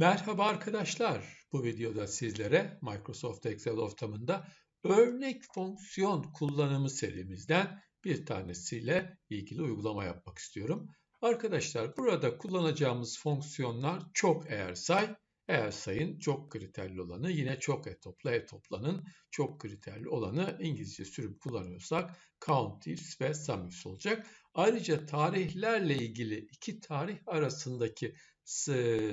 Merhaba arkadaşlar. Bu videoda sizlere Microsoft Excel ortamında örnek fonksiyon kullanımı serimizden bir tanesiyle ilgili uygulama yapmak istiyorum. Arkadaşlar burada kullanacağımız fonksiyonlar çok eğer say, eğer sayın çok kriterli olanı, yine çok e topla e toplanın çok kriterli olanı İngilizce sürüm kullanıyorsak countifs ve sumifs olacak. Ayrıca tarihlerle ilgili iki tarih arasındaki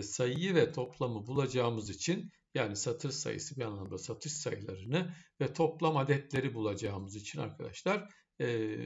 sayıyı ve toplamı bulacağımız için yani satır sayısı bir anlamda satış sayılarını ve toplam adetleri bulacağımız için arkadaşlar e,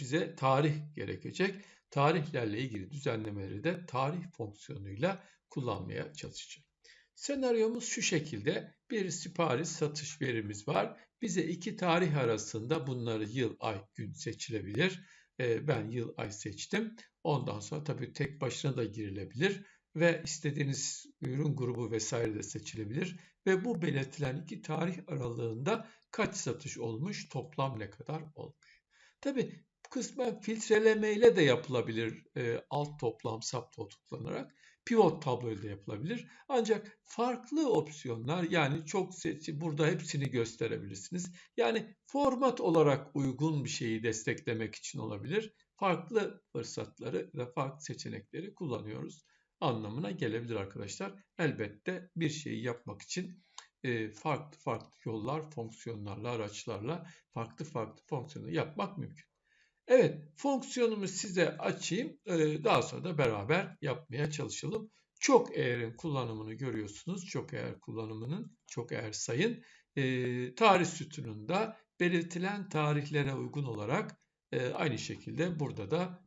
bize tarih gerekecek. Tarihlerle ilgili düzenlemeleri de tarih fonksiyonuyla kullanmaya çalışacağım. Senaryomuz şu şekilde bir sipariş satış verimiz var. Bize iki tarih arasında bunları yıl, ay, gün seçilebilir. Ben yıl, ay seçtim. Ondan sonra tabii tek başına da girilebilir ve istediğiniz ürün grubu vesaire de seçilebilir. Ve bu belirtilen iki tarih aralığında kaç satış olmuş, toplam ne kadar olmuş. Tabii kısmen filtrelemeyle de yapılabilir e, alt toplam subtotal kullanarak. Pivot tabloyla yapılabilir. Ancak farklı opsiyonlar yani çok seçi burada hepsini gösterebilirsiniz. Yani format olarak uygun bir şeyi desteklemek için olabilir. Farklı fırsatları ve farklı seçenekleri kullanıyoruz anlamına gelebilir arkadaşlar. Elbette bir şeyi yapmak için e, farklı farklı yollar, fonksiyonlarla, araçlarla farklı farklı fonksiyonu yapmak mümkün. Evet, fonksiyonumu size açayım. E, daha sonra da beraber yapmaya çalışalım. Çok eğerin kullanımını görüyorsunuz. Çok eğer kullanımının, çok eğer sayın. E, tarih sütununda belirtilen tarihlere uygun olarak aynı şekilde burada da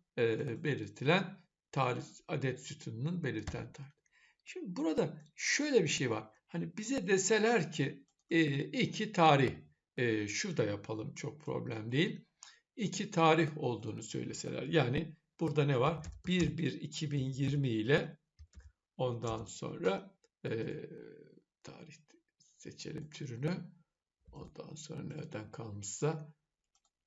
belirtilen tarih adet sütununun belirten tarih. Şimdi burada şöyle bir şey var. Hani bize deseler ki e, iki tarih e, şurada yapalım çok problem değil. İki tarih olduğunu söyleseler. Yani burada ne var? 1-1-2020 ile ondan sonra e, tarih seçelim türünü. Ondan sonra nereden kalmışsa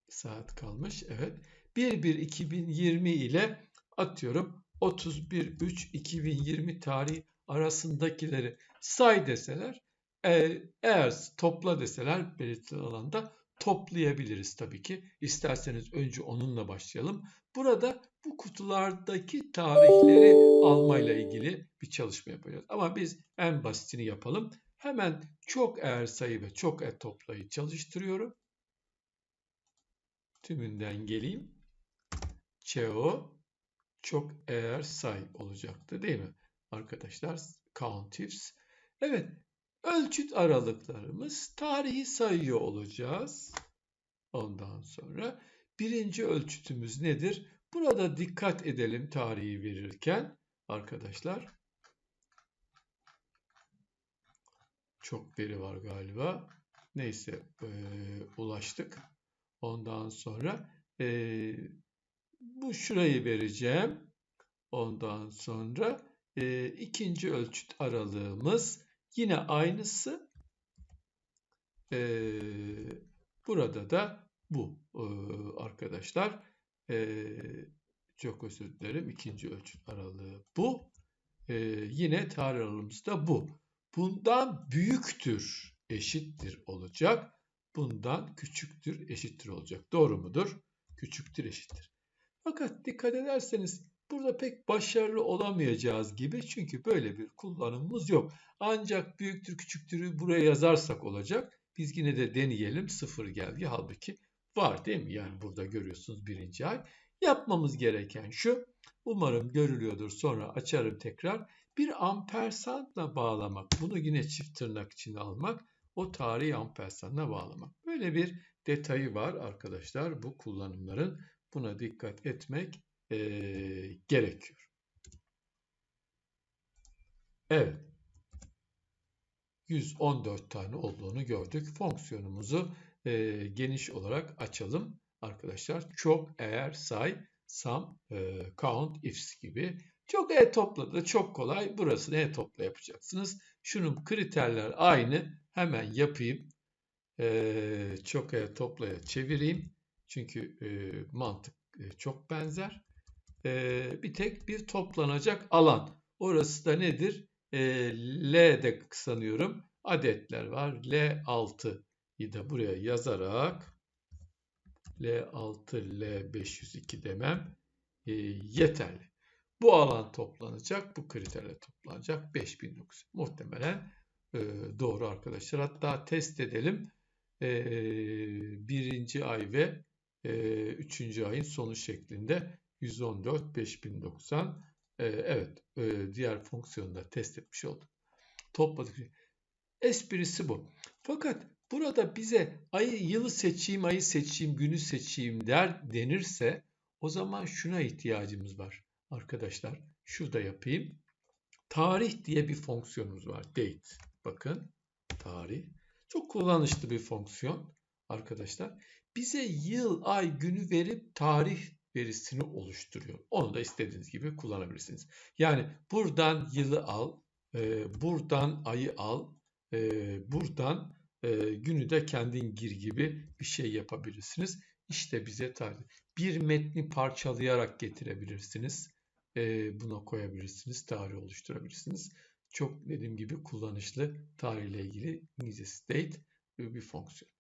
saat kalmış. Evet. 1-1-2020 ile atıyorum 31-3-2020 tarihi arasındakileri say deseler e, eğer topla deseler belirtilen alanda toplayabiliriz tabii ki. İsterseniz önce onunla başlayalım. Burada bu kutulardaki tarihleri almayla ilgili bir çalışma yapacağız. Ama biz en basitini yapalım. Hemen çok eğer sayı ve çok e toplayı çalıştırıyorum. Tümünden geleyim. CO çok eğer say olacaktı değil mi? Arkadaşlar countifs. Evet ölçüt aralıklarımız tarihi sayıyor olacağız. Ondan sonra birinci ölçütümüz nedir? Burada dikkat edelim tarihi verirken arkadaşlar. Çok veri var galiba. Neyse e, ulaştık. Ondan sonra e, bu şurayı vereceğim. Ondan sonra e, ikinci ölçüt aralığımız yine aynısı. E, burada da bu e, arkadaşlar. E, çok özür dilerim. İkinci ölçüt aralığı bu. E, yine tarih aralığımız da bu. Bundan büyüktür, eşittir olacak. Bundan küçüktür, eşittir olacak. Doğru mudur? Küçüktür, eşittir. Fakat dikkat ederseniz burada pek başarılı olamayacağız gibi çünkü böyle bir kullanımımız yok. Ancak büyüktür küçüktürü buraya yazarsak olacak. Biz yine de deneyelim sıfır geldi halbuki var değil mi? Yani burada görüyorsunuz birinci ay. Yapmamız gereken şu. Umarım görülüyordur sonra açarım tekrar. Bir ampersandla bağlamak. Bunu yine çift tırnak içine almak. O tarihi ampersandla bağlamak. Böyle bir detayı var arkadaşlar bu kullanımların. Buna dikkat etmek e, gerekiyor. Evet. 114 tane olduğunu gördük. Fonksiyonumuzu e, geniş olarak açalım arkadaşlar. Çok eğer say, sum, e, count, ifs gibi. Çok e topladı çok kolay. Burası e topla yapacaksınız. Şunun kriterler aynı. Hemen yapayım. E, çok e toplaya çevireyim. Çünkü e, mantık e, çok benzer. E, bir tek bir toplanacak alan. Orası da nedir? e, L de kısanıyorum. Adetler var. L6'yı da buraya yazarak L6, L502 demem e, yeterli. Bu alan toplanacak, bu kriterle toplanacak 5900. Muhtemelen e, doğru arkadaşlar. Hatta test edelim. E, birinci ay ve e, üçüncü ayın sonu şeklinde 114, 5090. E, evet, e, diğer fonksiyonu da test etmiş olduk. Topladık. Esprisi bu. Fakat burada bize ayı yılı seçeyim, ayı seçeyim, günü seçeyim der denirse o zaman şuna ihtiyacımız var arkadaşlar. Şurada yapayım. Tarih diye bir fonksiyonumuz var. Date. Bakın tarih. Çok kullanışlı bir fonksiyon arkadaşlar. Bize yıl, ay, günü verip tarih verisini oluşturuyor. Onu da istediğiniz gibi kullanabilirsiniz. Yani buradan yılı al, e, buradan ayı al, e, buradan e, günü de kendin gir gibi bir şey yapabilirsiniz. İşte bize tarih. Bir metni parçalayarak getirebilirsiniz. E, buna koyabilirsiniz, tarih oluşturabilirsiniz. Çok dediğim gibi kullanışlı tarihle ilgili İngilizce state bir fonksiyon.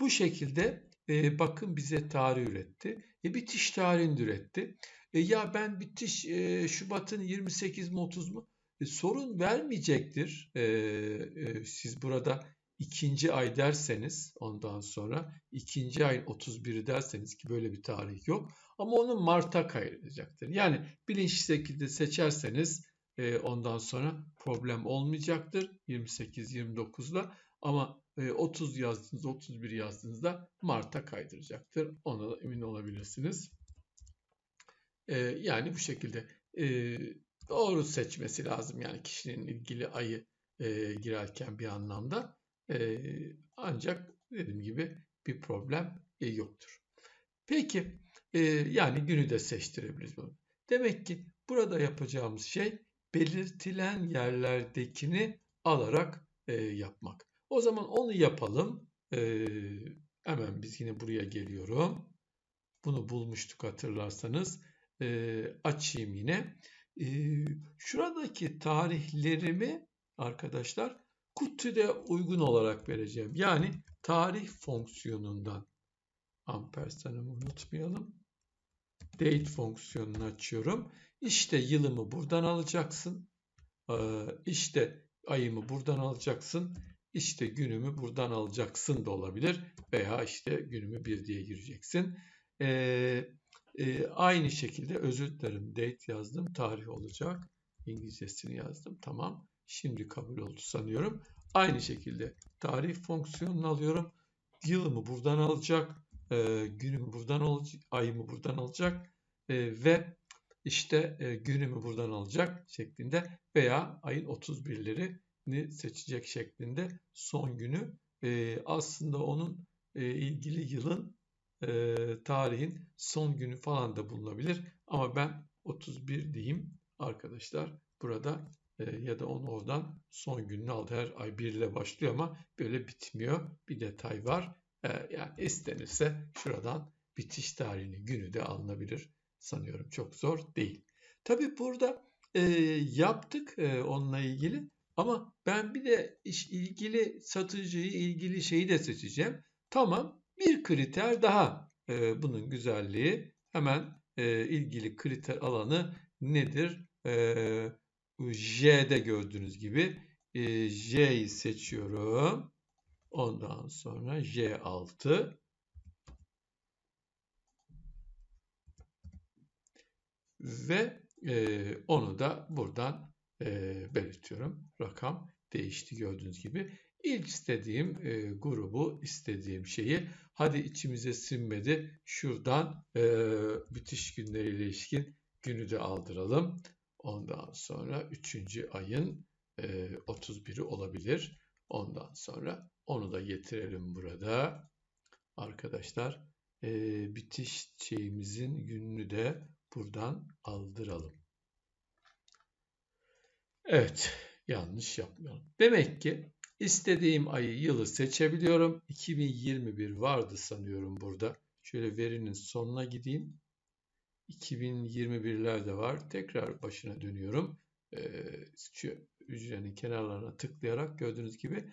Bu şekilde e, bakın bize tarih üretti. E, bitiş tarihini üretti. E, ya ben bitiş e, Şubat'ın 28 mi 30 mu? E, sorun vermeyecektir. E, e, siz burada ikinci ay derseniz ondan sonra ikinci ayın 31'i derseniz ki böyle bir tarih yok. Ama onu Mart'a kaydedecektir. Yani bilinçli şekilde seçerseniz e, ondan sonra problem olmayacaktır 28-29'la. Ama 30 yazdığınızda 31 yazdığınızda Mart'a kaydıracaktır. Ona da emin olabilirsiniz. Yani bu şekilde doğru seçmesi lazım. Yani kişinin ilgili ayı girerken bir anlamda. Ancak dediğim gibi bir problem yoktur. Peki yani günü de seçtirebiliriz bunu. Demek ki burada yapacağımız şey belirtilen yerlerdekini alarak yapmak. O zaman onu yapalım. Ee, hemen biz yine buraya geliyorum. Bunu bulmuştuk hatırlarsanız. Ee, açayım yine. Ee, şuradaki tarihlerimi arkadaşlar kutuda uygun olarak vereceğim. Yani tarih fonksiyonundan ampersanımı unutmayalım. Date fonksiyonunu açıyorum. İşte yılımı buradan alacaksın. Ee, işte ayımı buradan alacaksın. İşte günümü buradan alacaksın da olabilir veya işte günümü bir diye gireceksin. Ee, e, aynı şekilde özür dilerim date yazdım tarih olacak. İngilizcesini yazdım tamam. Şimdi kabul oldu sanıyorum. Aynı şekilde tarih fonksiyonunu alıyorum. Yılımı buradan alacak. E, günümü buradan alacak. Ayımı buradan alacak. E, ve işte e, günümü buradan alacak şeklinde veya ayın 31'leri seçecek şeklinde son günü e, aslında onun e, ilgili yılın e, tarihin son günü falan da bulunabilir. Ama ben 31 diyeyim arkadaşlar burada e, ya da onu oradan son gününü aldı. Her ay 1 ile başlıyor ama böyle bitmiyor. Bir detay var. E, yani istenirse şuradan bitiş tarihini günü de alınabilir sanıyorum. Çok zor değil. Tabi burada e, yaptık e, onunla ilgili ama ben bir de ilgili satıcıyı, ilgili şeyi de seçeceğim. Tamam, bir kriter daha. Ee, bunun güzelliği hemen e, ilgili kriter alanı nedir? Ee, J'de gördüğünüz gibi e, J'yi seçiyorum. Ondan sonra J6 ve e, onu da buradan e, belirtiyorum. Rakam değişti gördüğünüz gibi. İlk istediğim e, grubu, istediğim şeyi hadi içimize sinmedi. Şuradan e, bitiş günleriyle ilişkin günü de aldıralım. Ondan sonra 3. ayın e, 31'i olabilir. Ondan sonra onu da getirelim burada. Arkadaşlar e, bitiş şeyimizin gününü de buradan aldıralım. Evet, yanlış yapmıyorum. Demek ki istediğim ayı, yılı seçebiliyorum. 2021 vardı sanıyorum burada. Şöyle verinin sonuna gideyim. 2021'ler de var. Tekrar başına dönüyorum. Ee, hücrenin kenarlarına tıklayarak gördüğünüz gibi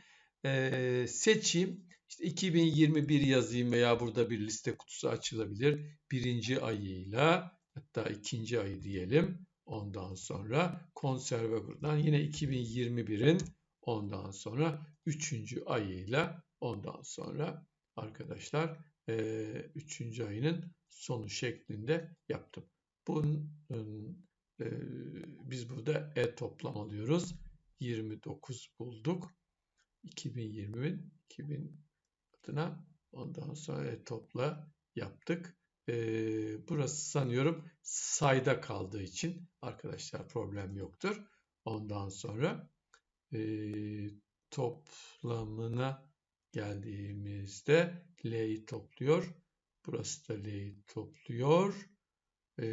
e, seçeyim. İşte 2021 yazayım veya burada bir liste kutusu açılabilir. Birinci ayıyla hatta ikinci ayı diyelim. Ondan sonra konserve buradan yine 2021'in ondan sonra üçüncü ayıyla ondan sonra arkadaşlar e, üçüncü ayının sonu şeklinde yaptım. Bunun e, biz burada e toplam alıyoruz. 29 bulduk. 2020'in 2000 adına ondan sonra e topla yaptık. E, burası sanıyorum sayda kaldığı için arkadaşlar problem yoktur. Ondan sonra e, toplamına geldiğimizde L'yi topluyor. Burası da L'yi topluyor. E,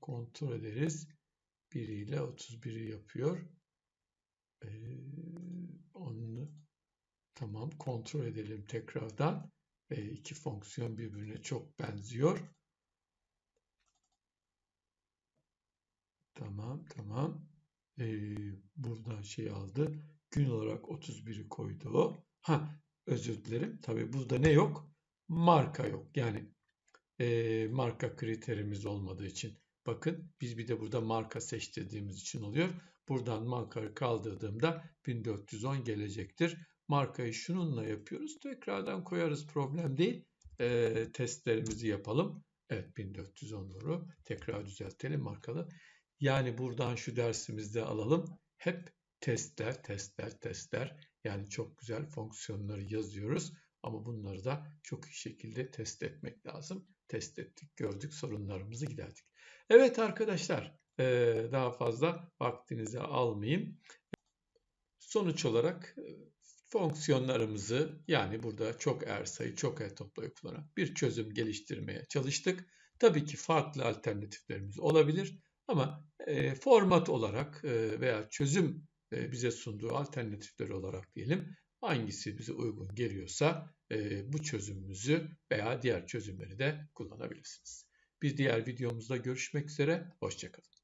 kontrol ederiz. 1 ile 31'i yapıyor. E, onu tamam kontrol edelim tekrardan. E, iki fonksiyon birbirine çok benziyor. Tamam tamam. E, buradan şey aldı. Gün olarak 31'i koydu. Ha özür dilerim. Tabii burada ne yok? Marka yok. Yani e, marka kriterimiz olmadığı için. Bakın biz bir de burada marka seçtirdiğimiz için oluyor. Buradan markayı kaldırdığımda 1410 gelecektir. Markayı şununla yapıyoruz. Tekrardan koyarız problem değil. E, testlerimizi yapalım. Evet 1410 doğru. Tekrar düzeltelim markalı. Yani buradan şu dersimizde alalım. Hep testler, testler, testler. Yani çok güzel fonksiyonları yazıyoruz. Ama bunları da çok iyi şekilde test etmek lazım. Test ettik, gördük, sorunlarımızı giderdik. Evet arkadaşlar, daha fazla vaktinizi almayayım. Sonuç olarak fonksiyonlarımızı yani burada çok er sayı, çok er toplayı kullanarak bir çözüm geliştirmeye çalıştık. Tabii ki farklı alternatiflerimiz olabilir ama format olarak veya çözüm bize sunduğu alternatifler olarak diyelim hangisi bize uygun geliyorsa bu çözümümüzü veya diğer çözümleri de kullanabilirsiniz. Bir diğer videomuzda görüşmek üzere, hoşçakalın.